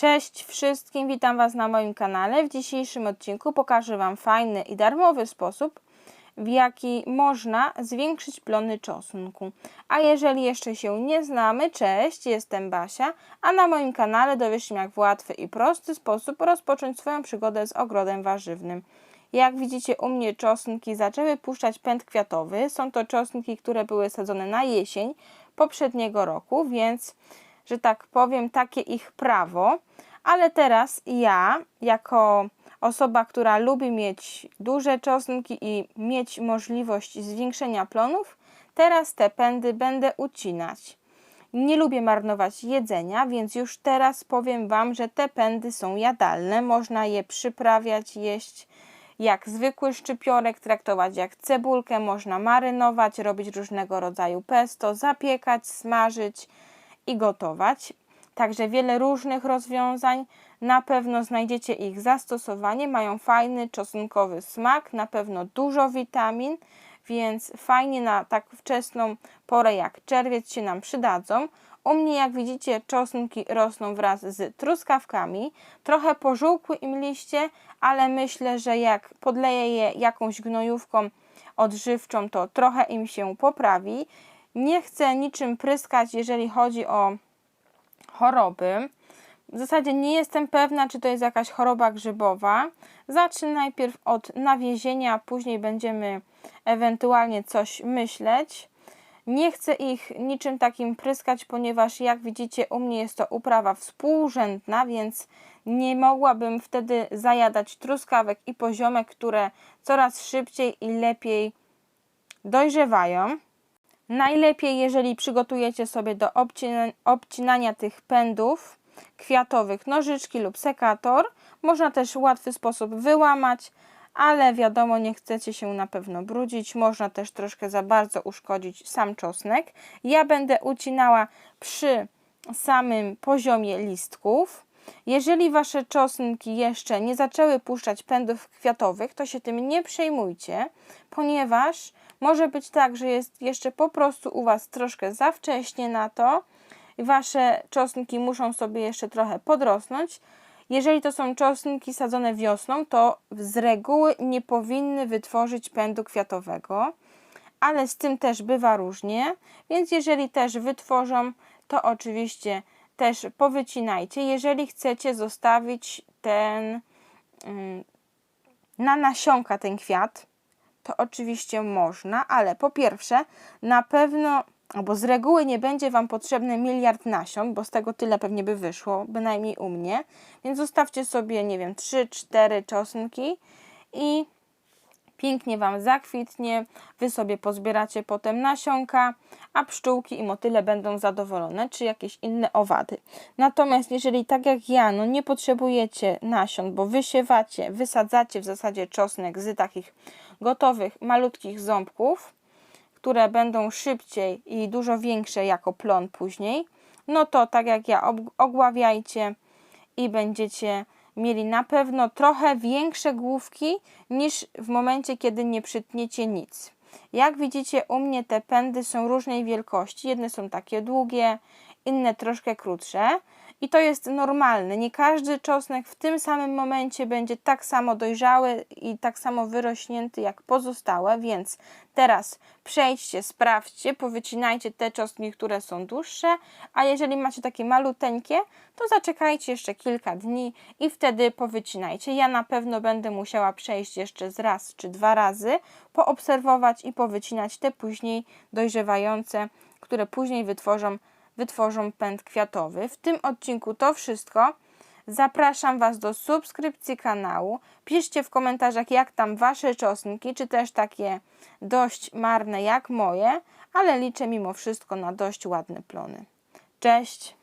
Cześć wszystkim, witam Was na moim kanale. W dzisiejszym odcinku pokażę Wam fajny i darmowy sposób, w jaki można zwiększyć plony czosnku. A jeżeli jeszcze się nie znamy, cześć, jestem Basia, a na moim kanale dowiesz się jak w łatwy i prosty sposób rozpocząć swoją przygodę z ogrodem warzywnym. Jak widzicie u mnie czosnki zaczęły puszczać pęd kwiatowy. Są to czosnki, które były sadzone na jesień poprzedniego roku, więc że tak powiem, takie ich prawo. Ale teraz ja, jako osoba, która lubi mieć duże czosnki i mieć możliwość zwiększenia plonów, teraz te pędy będę ucinać. Nie lubię marnować jedzenia, więc już teraz powiem Wam, że te pędy są jadalne. Można je przyprawiać, jeść jak zwykły szczypiorek, traktować jak cebulkę, można marynować, robić różnego rodzaju pesto, zapiekać, smażyć i gotować. Także wiele różnych rozwiązań. Na pewno znajdziecie ich zastosowanie. Mają fajny czosnkowy smak, na pewno dużo witamin, więc fajnie na tak wczesną porę jak czerwiec się nam przydadzą. U mnie, jak widzicie, czosnki rosną wraz z truskawkami. Trochę pożółkły im liście, ale myślę, że jak podleję je jakąś gnojówką odżywczą, to trochę im się poprawi. Nie chcę niczym pryskać, jeżeli chodzi o choroby. W zasadzie nie jestem pewna, czy to jest jakaś choroba grzybowa. Zacznę najpierw od nawiezienia, później będziemy ewentualnie coś myśleć. Nie chcę ich niczym takim pryskać, ponieważ jak widzicie u mnie jest to uprawa współrzędna, więc nie mogłabym wtedy zajadać truskawek i poziomek, które coraz szybciej i lepiej dojrzewają. Najlepiej, jeżeli przygotujecie sobie do obcina obcinania tych pędów kwiatowych nożyczki lub sekator. Można też w łatwy sposób wyłamać, ale wiadomo, nie chcecie się na pewno brudzić. Można też troszkę za bardzo uszkodzić sam czosnek. Ja będę ucinała przy samym poziomie listków. Jeżeli wasze czosnki jeszcze nie zaczęły puszczać pędów kwiatowych, to się tym nie przejmujcie, ponieważ może być tak, że jest jeszcze po prostu u was troszkę za wcześnie na to. Wasze czosnki muszą sobie jeszcze trochę podrosnąć. Jeżeli to są czosnki sadzone wiosną, to z reguły nie powinny wytworzyć pędu kwiatowego, ale z tym też bywa różnie, więc jeżeli też wytworzą, to oczywiście też powycinajcie. Jeżeli chcecie zostawić ten mm, na nasionka ten kwiat, to oczywiście można, ale po pierwsze, na pewno, albo z reguły nie będzie Wam potrzebny miliard nasion, bo z tego tyle pewnie by wyszło, bynajmniej u mnie. Więc zostawcie sobie, nie wiem, 3-4 czosnki i pięknie Wam zakwitnie, Wy sobie pozbieracie potem nasionka, a pszczółki i motyle będą zadowolone, czy jakieś inne owady. Natomiast jeżeli tak jak ja, no nie potrzebujecie nasion, bo wysiewacie, wysadzacie w zasadzie czosnek z takich gotowych, malutkich ząbków, które będą szybciej i dużo większe jako plon później, no to tak jak ja, ogławiajcie i będziecie mieli na pewno trochę większe główki niż w momencie, kiedy nie przytniecie nic. Jak widzicie, u mnie te pędy są różnej wielkości. Jedne są takie długie, inne troszkę krótsze. I to jest normalne. Nie każdy czosnek w tym samym momencie będzie tak samo dojrzały i tak samo wyrośnięty jak pozostałe, więc teraz przejdźcie, sprawdźcie, powycinajcie te czosnki, które są dłuższe, a jeżeli macie takie maluteńkie, to zaczekajcie jeszcze kilka dni i wtedy powycinajcie. Ja na pewno będę musiała przejść jeszcze z raz czy dwa razy, poobserwować i powycinać te później dojrzewające, które później wytworzą wytworzą pęd kwiatowy. W tym odcinku to wszystko. Zapraszam Was do subskrypcji kanału. Piszcie w komentarzach, jak tam Wasze czosnki, czy też takie dość marne jak moje, ale liczę mimo wszystko na dość ładne plony. Cześć!